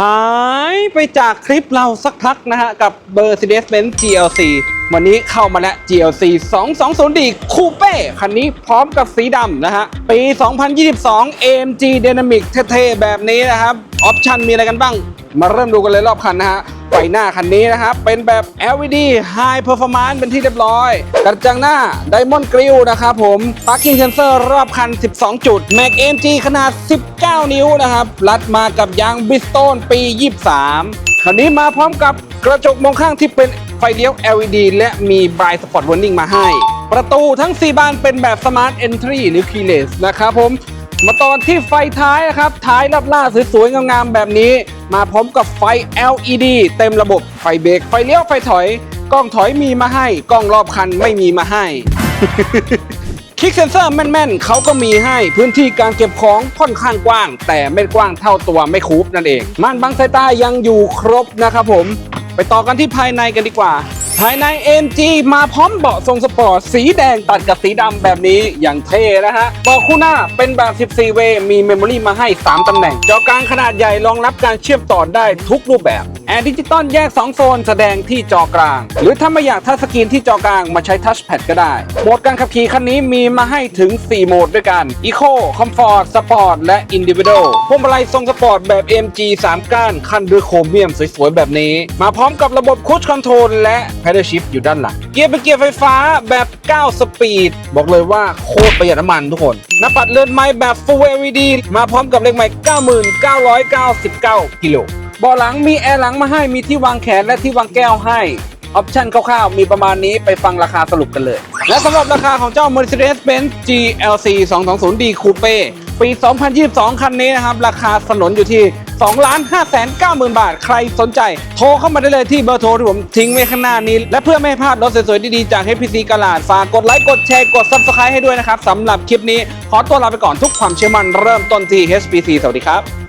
หายไปจากคลิปเราสักพักนะฮะ กับ Mercedes-Benz GLC วันนี้เข้ามาแล้ว GLC 220D Coupe คันนี้พร้อมกับสีดำนะฮะ ปี 2022 AMG Dynamic เท่ๆ แบบนี้นะครับ ออปชันมีอะไรกันบ้าง มาเริ่มดูกันเลยรอบคันนะฮะ ฟหน้าคันนี้นะครับ เป็นแบบ LED High Performance เป็นที่เรียบร้อยกระจังหน้า Diamond grill นะครับผม Parking Sensor รอบคัน 12 จุด Mac AMG ขนาด 19 นิ้วนะครับ รัดมากับยาง Bridgestone ปี 23 คันนี้มาพร้อมกับกระจกมองข้างที่เป็นไฟเลี้ยว LED และมี Blind Spot Warning มาให้ ประตูทั้ง 4 บานเป็นแบบ Smart Entry หรือ Keyless นะครับผม มาตอนที่ไฟท้ายนะครับ ท้ายรับล่าสวยๆงามๆแบบนี้ มาพร้อมกับไฟ LED เต็มระบบไฟเบรกไฟเลี้ยวไฟถอย กล้องถอยมีมาให้ กล้องรอบคันไม่มีมาให้คลิกเซนเซอร์แม่นๆเขาก็มีให้พื้นที่การเก็บของค่อนข้างกว้าง แต่ไม่กว้างเท่าตัวไม่คูปนั่นเองม่านบังสายตายังอยู่ครบนะครับผม ไปต่อกันที่ภายในกันดีกว่า ภายใน AMG มาพร้อมเบาะทรงสปอร์ตสีแดงตัดกับสีดำแบบนี้อย่างเท่นะฮะเบาะคู่หน้าเป็นแบบ 14 เวย์มีเมมโมรีมาให้ 3 ตำแหน่ง จอกลางขนาดใหญ่รองรับการเชื่อมต่อได้ทุกรูปแบบแอร์ดิจิตอลแยก 2 โซนแสดงที่จอกลาง หรือถ้าไม่อยากทัชสกรีนที่จอกลางมาใช้ทัชแพดก็ได้ โหมดการขับขี่คันนี้มีมาให้ถึง 4 โหมดด้วยกัน Eco Comfort Sport และ Individual พวงมาลัยทรงสปอร์ตแบบ MG 3 ก้าน คันด้วยโครเมียมสวยๆแบบนี้ มาพร้อมกับระบบ Cruise Control และ Pedal Shift อยู่ด้านหลัง เกียร์เป็นเกียร์ไฟฟ้าแบบ 9 สปีด บอกเลยว่าโคตรประหยัดน้ำมันทุกคนหน้าปัดเลื่อนไม้แบบ Full LED มาพร้อมกับเลขไม้9999กิโลเบาะหลังมีแอร์หลังมาให้มีที่วางแขนและที่วางแก้วให้ออปชั่นคร่าวๆ มีประมาณนี้ไปฟังราคาสรุปกันเลย และสำหรับราคาของเจ้า Mercedes-Benz GLC 220D Coupe ปี 2022 คันนี้นะครับ ราคาสนนอยู่ที่ 2 5 9 0 0 0 0บาท ใครสนใจ โทรเข้ามาได้เลยที่เบอร์โทรที่ผมทิ้งไว้ข้างหน้านี้ และเพื่อไม่ให้พลาดรถสวยๆดีๆจาก HPC กลาดฝากกดไลค์กดแชร์กด Subscribe ให้ด้วยนะครับสำหรับคลิปนี้ ขอตัวลาไปก่อนทุกความเชื่อมั่นเริ่มต้นที่ HPC สวัสดีครับ